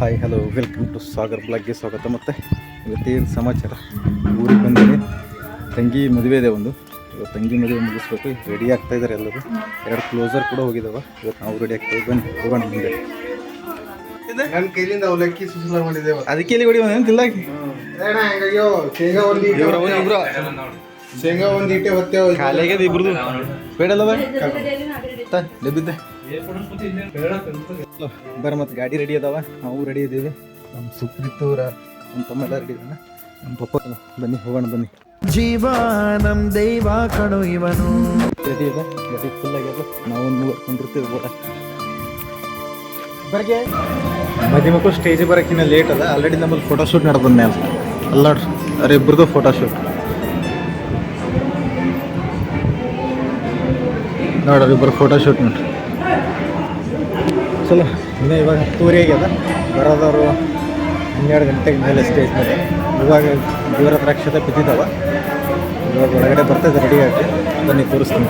Hi hello welcome to Sagar ಬ್ಲಾಗ್ಗೆ ಸ್ವಾಗತ. ಮತ್ತು ಇವತ್ತೇನು ಸಮಾಚಾರ? ಊರಿಗೆ ಬಂದಿದೆ ತಂಗಿ ಮದುವೆ ಇದೆ ಒಂದು. ಇವತ್ತು ತಂಗಿ ಮದುವೆ ಮುಗಿಸ್ಬೇಕು. ರೆಡಿ ಆಗ್ತಾ ಇದ್ದಾರೆ ಎಲ್ಲರೂ. ಎರಡು ಕ್ಲೋಸರ್ ಕೂಡ ಹೋಗಿದ್ದಾವ ಇವತ್ತು ನಾವು ರೆಡಿ ಆಗ್ತೀವಿ ಬನ್ನಿ ಹೋಗೋಣ ಮುಂದೆ. ನನ್ನ ಕೈಲಿಂದ ಅವಲಕ್ಕಿ ಸುಸಲ ಅದಕ್ಕೆ ಇಲ್ಲಿ ಹೊಡಿ ಒಂದೇನು ಶೇಂಗಾ ಒಂದು ಇಟ್ಟೆ ಶೇಂಗಾ ಒಂದ್ ಈಟೆ ಹೊತ್ತೇವ. ಖಾಲಿಯಾಗ್ಯದ ಇಬ್ರದು. ಬೇಡಲ್ಲವ ಡೆಬ್ಬಿದ್ದೆ. ಬರ್ರಿ ಮತ್ತೆ ಗಾಡಿ ರೆಡಿ ಅದಾವ. ನಾವು ರೆಡಿ ಇದ್ದೀವಿ. ನಮ್ಮ ಸುಪ್ರೀತವ್ರ ನಮ್ಮ ತಮ್ಮೆಲ್ಲ ರೆಡಿ ಇದ್ದಾನೆ ನಮ್ಮ ಪಪ್ಪ ಬನ್ನಿ ಹೋಗೋಣ ಬನ್ನಿ. ಜೀವ ನಮ್ ದೈವ ಕಣು ಇವನು. ರೆಡಿ ಇದೆ. ಗಾಡಿ ಫುಲ್ ಆಗ್ಯದ ನಾವು ನೋಡ್ಕೊಂಡಿರ್ತೀವಿ ಕೂಡ ಬರ್ಗೆ. ಮದಿ ಮಕ್ಕಳು ಸ್ಟೇಜಿಗೆ ಬರೋಕ್ಕಿಂತ ಲೇಟ್ ಅದ ಆಲ್ರೆಡಿ ನಮ್ಮಲ್ಲಿ ಫೋಟೋಶೂಟ್ ನಡೆದ ಮೇಲೆ ಅಲ್ಲ. ನೋಡ್ರಿ ಅವ್ರ ಇಬ್ಬರದು ಫೋಟೋಶೂಟ್ ನೋಡ್ರಿ ಇಬ್ಬರು ಫೋಟೋಶೂಟ್ ನೋಡ್ರಿ ಚಲೋ. ಇನ್ನು ಇವಾಗ ಹತ್ತುವರೆ ಆಗ್ಯದ ಬರೋದವರು ಹನ್ನೆರಡು ಗಂಟೆಗೆ ಮೇಲೆ ಸ್ಟೇಜ್ ಮೇಲೆ. ಇವಾಗ ದೇವರ ಹತ್ರ ಅಕ್ಷತೆ ಬಿದ್ದಿದ್ದಾವ ಇವಾಗ ಒಳಗಡೆ ಬರ್ತಾ ರೆಡಿ ಆಗಿ. ಬನ್ನಿ ತೋರಿಸ್ತೀನಿ.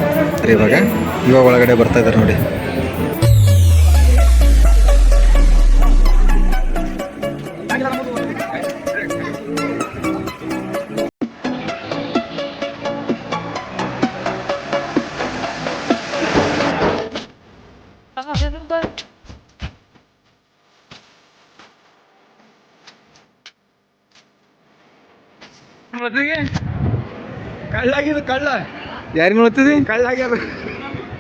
ಇವಾಗ. ಇವಾಗ ಒಳಗಡೆ ಬರ್ತಾ ಇದ್ದಾರೆ ನೋಡಿ. ಕಳ್ಳಾಗಿದ್ದು ಕಳ್ಳ. ಯಾರಿಗೆ ನೋಡ್ತಿದ್ದಿ? ಕಳ್ಳಾಗ್ಯಾರ.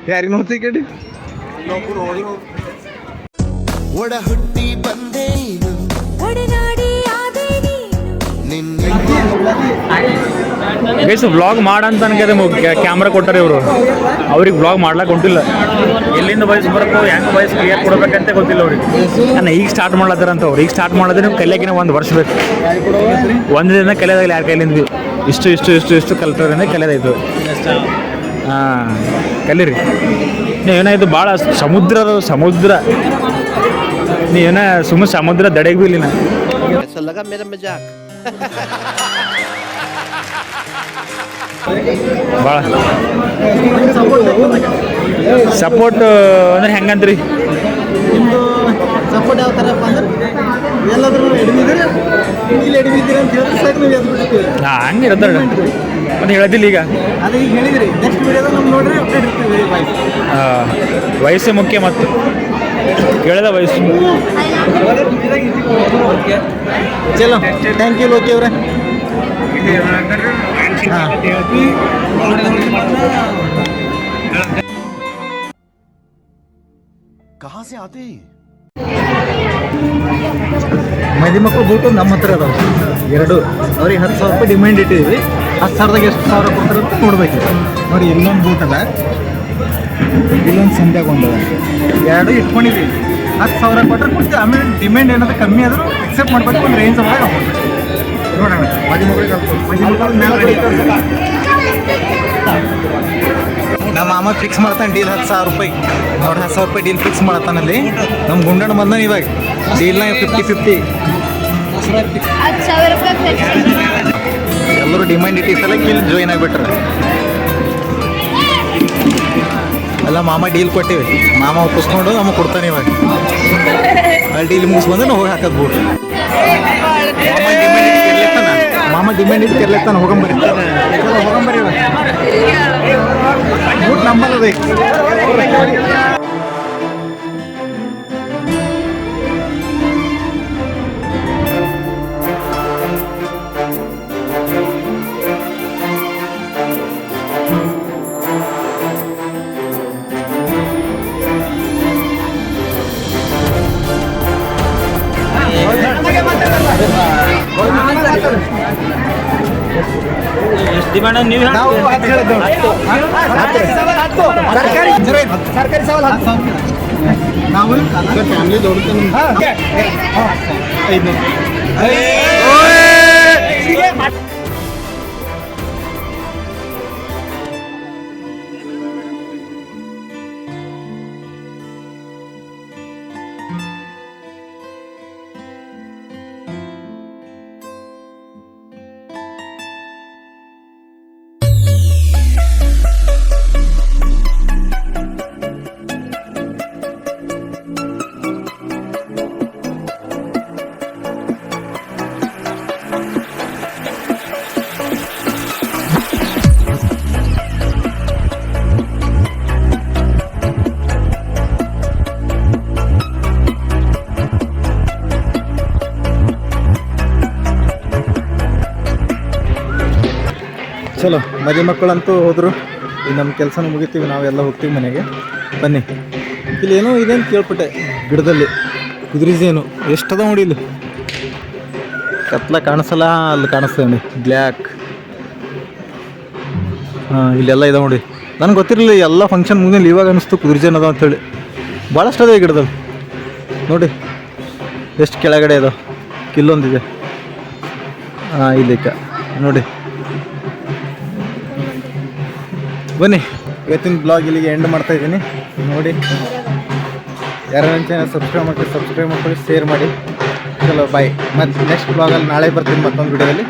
ಯಾರಿಗೆ ನೋಡ್ತಿ ಕೇಳಿ? ಒಡ ಹುಟ್ಟಿ ಬಂದೇನು ಒಡನಾಡಿ ಗೈಸ್ ವ್ಲಾಗ್ ಮಾಡಂತ ನನಗೆ ಕ್ಯಾಮ್ರಾ ಕೊಟ್ಟಾರೆ ಇವರು. ಅವ್ರಿಗೆ ವ್ಲಾಗ್ ಮಾಡ್ಲಾಕ್ ಹೊಂಟಿಲ್ಲ. ಎಲ್ಲಿಂದ ವಾಯ್ಸ್ ಬರಬೇಕು ಹೆಂಗೆ ವಾಯ್ಸ್ ಕ್ಲಿಯರ್ ಕೊಡ್ಬೇಕಂತ ಗೊತ್ತಿಲ್ಲ ಅವ್ರಿಗೆ. ನಾನು ಈಗ ಸ್ಟಾರ್ಟ್ ಮಾಡ್ಲತ್ತಾರ ಅಂತ ಅವ್ರು. ಈಗ ಸ್ಟಾರ್ಟ್ ಮಾಡಿದ್ರೆ ಕಲಿಯಾಕಿನ ಒಂದು ವರ್ಷ ಬೇಕು. ಒಂದು ದಿನ ಕಲಿಯೋದಾಗಲಿ ಯಾರ ಕೈಲಿಂದ ಭೀ. ಇಷ್ಟು ಇಷ್ಟು ಇಷ್ಟು ಇಷ್ಟು ಕಲ್ತವ್ರಿಂದ ಕಲಿಯೋದಾಯ್ತು. ಹಾಂ, ಕಲೀರಿ. ನೀವು ಏನಾಯ್ತು ಭಾಳ ಸಮುದ್ರ ಸಮುದ್ರ. ನೀ ಏನ ಸುಮ್ಮನೆ ಸಮುದ್ರ ದಡೆಗೆ ಬೀ ಭಾಳ ಸಪೋರ್ಟ್ ಅಂದ್ರೆ ಹೆಂಗಂತ್ರಿ ನಿಮ್ಮದು ಸಪೋರ್ಟ್ ಯಾವ ಥರಪ್ಪ ಅಂದ್ರೆ ಎಲ್ಲಾದ್ರೂ ಎಡಮಿದ್ರೆ ಇಲ್ಲಿ ಎಡಮಿದ್ದೀರಿ ಅಂತ ಹೇಳಿದ್ರೆ ಸಾಕು ನೀವು ಎದ್ದು ಬಿಡ್ತೀವಿ ಹಾಂ ಹಂಗೆ ಇರುತ್ತೆ ಮತ್ತೆ ಹೇಳೋದಿಲ್ಲ ಈಗ. ಅದು ಈಗ ಹೇಳಿದ್ರಿ ನೆಕ್ಸ್ಟ್ ವೀಡಿಯೋದಾಗ ನಮ್ಗೆ ನೋಡ್ರಿ ಅಪ್ಡೇಟ್ ಇರ್ತೀವಿ ವಯಸ್ಸು ಮುಖ್ಯ ಮತ್ತು. ಕೇಳಿದ ವಯಸ್ಸು ಚಲೋ ಥ್ಯಾಂಕ್ ಯು ಲೋಕಿ ಅವರೇ ಹಾಂ कहाँ से आते हैं ಮದಿ ಮಕ್ಕಳು ಬೂಟು ನಮ್ಮ ಹತ್ರ ಅದಾವ ಎರಡು ಅವ್ರಿಗೆ ಹತ್ತು ಸಾವಿರ ರೂಪಾಯಿ ಡಿಮ್ಯಾಂಡ್ ಇಟ್ಟಿದ್ವಿ ಹತ್ತು ಸಾವಿರದಾಗ ಎಷ್ಟು ಸಾವಿರ ಕೊಡ್ತಾರೆ ಅಂತ ನೋಡ್ಬೇಕು ನೋಡಿ ಇಲ್ಲೊಂದು ಬೂಟ್ ಅದ ಇಲ್ಲೊಂದು ಸಂಧ್ಯಾಗ ಒಂದು ಅದ ಎರಡು ಇಟ್ಕೊಂಡಿದ್ವಿ ಹತ್ತು ಸಾವಿರ ಕೊಟ್ಟರೆ ಕೊಡ್ತೀವಿ. ಆಮೇಲೆ ಡಿಮ್ಯಾಂಡ್ ಏನಾದರೂ ಕಮ್ಮಿ ಆದರೂ ಎಕ್ಸೆಪ್ಟ್ ಮಾಡಬೇಕು ಒಂದು ರೇಂಜ್ ಒಳಗೆ ನೋಡೋಣ. ಮದಿ ಮಗಳಿಗೆ ಮದಿ ಮಕ್ಕಳು ಮೇಲೆ ರೆಡಿ ನಮ್ಮ ಮಾಮ ಫಿಕ್ಸ್ ಮಾಡ್ತಾನೆ ಡೀಲ್ ಹತ್ತು ಸಾವಿರ ರೂಪಾಯಿ. ನೋಡಿ ಹತ್ತು ಸಾವಿರ ರೂಪಾಯಿ ಡೀಲ್ ಫಿಕ್ಸ್ ಮಾಡ್ತಾನಲ್ಲಿ ನಮ್ಮ ಗುಂಡಣ್ಣ ಬಂದಾನೆ ಇವಾಗ. ಡೀಲ್ನ ಫಿಫ್ಟಿ ಫಿಫ್ಟಿ ಎಲ್ಲರೂ ಡಿಮ್ಯಾಂಡ್ ಇಟ್ಟಿಸಲ್ಲ ಸಲ ಇಲ್ಲಿ ಜಾಯ್ನ್ ಆಗಿಬಿಟ್ರೆ. ಎಲ್ಲ ಮಾಮ ಡೀಲ್ ಕೊಟ್ಟಿವಿ. ಮಾಮ ಒಪ್ಪಿಸ್ಕೊಂಡು ನಮಗೆ ಕೊಡ್ತಾನೆ ಇವಾಗ. ಅಲ್ಲಿ ಡೀಲ್ ಮುಗಿಸ್ಕೊಂಡು ನಾವು ಹೋಗಿ ಹಾಕೋದು ಬೂಟ್ ಮಾಮ ಡಿಮ್ಯಾಂಡ್ ಇದ್ದು ಕೆರ್ಲೆತ್ತಾನ ಹೋಗಂಬರಿ ಹೋಗಂಬರಿ ಇವಾಗ. ಬೂಟ್ ನಂಬರ್ ಬೇಕು ನಾವು ಹತ್ತು ಹೇಳಿದ್ದು ಸರ್ಕಾರಿ ಸರ್ಕಾರಿ ಸವಾಲ್ ಚಲೋ, ಮರಿ ಮಕ್ಕಳಂತೂ ಹೋದರು. ಈಗ ನಮ್ಮ ಕೆಲಸನೂ ಮುಗಿತೀವಿ ನಾವೆಲ್ಲ ಹೋಗ್ತೀವಿ ಮನೆಗೆ. ಬನ್ನಿ. ಇಲ್ಲಿ ಏನೋ ಇದೆ ಅಂತ ಕೇಳ್ಪಟ್ಟೆ, ಗಿಡದಲ್ಲಿ. ಕುದುರೆಜೇನು ಎಷ್ಟದ ನೋಡಿ ಇಲ್ಲಿ? ಕತ್ಲ ಕಾಣಿಸಲ್ಲ, ಅಲ್ಲಿ ಕಾಣಿಸ್ತದೆ ನೋಡಿ. ಬ್ಲ್ಯಾಕ್. ಹಾಂ, ಇಲ್ಲೆಲ್ಲ ಇದೆ ನೋಡಿ. ನನಗೆ ಗೊತ್ತಿರಲಿಲ್ಲ ಎಲ್ಲ ಫಂಕ್ಷನ್ ಮುಗಿದಲ್ಲಿ ಇವಾಗ ಅನಿಸ್ತು ಕುದುರೆಜೇನು ಅದ ಅಂತೇಳಿ ಭಾಳಷ್ಟು ಅದ ಗಿಡದಲ್ಲಿ. ನೋಡಿ, ಎಷ್ಟು ಕೆಳಗಡೆ ಇದೆ ಕಿಲ್ಲೊಂದಿದೆ. ಹಾಂ, ಇಲ್ಲಿಕ್ಕ. ನೋಡಿ. ಬನ್ನಿ. ಇವತ್ತಿನ ಬ್ಲಾಗ್ ಇಲ್ಲಿಗೆ ಎಂಡ್ ಮಾಡ್ತಾ ಇದ್ದೀನಿ. ನೋಡಿ. ಯಾರು ಚಾನಲ್ ಸಬ್ಸ್ಕ್ರೈಬ್ ಮಾಡಿ ಸಬ್ಸ್ಕ್ರೈಬ್ ಮಾಡ್ಕೊಳ್ಳಿ ಶೇರ್ ಮಾಡಿ. ಚಲೋ ಬಾಯ್ ಮತ್ತು ನೆಕ್ಸ್ಟ್ ಬ್ಲಾಗಲ್ಲಿ ನಾಳೆ ಬರ್ತೀನಿ ಮತ್ತೊಂದು ವಿಡಿಯೋದಲ್ಲಿ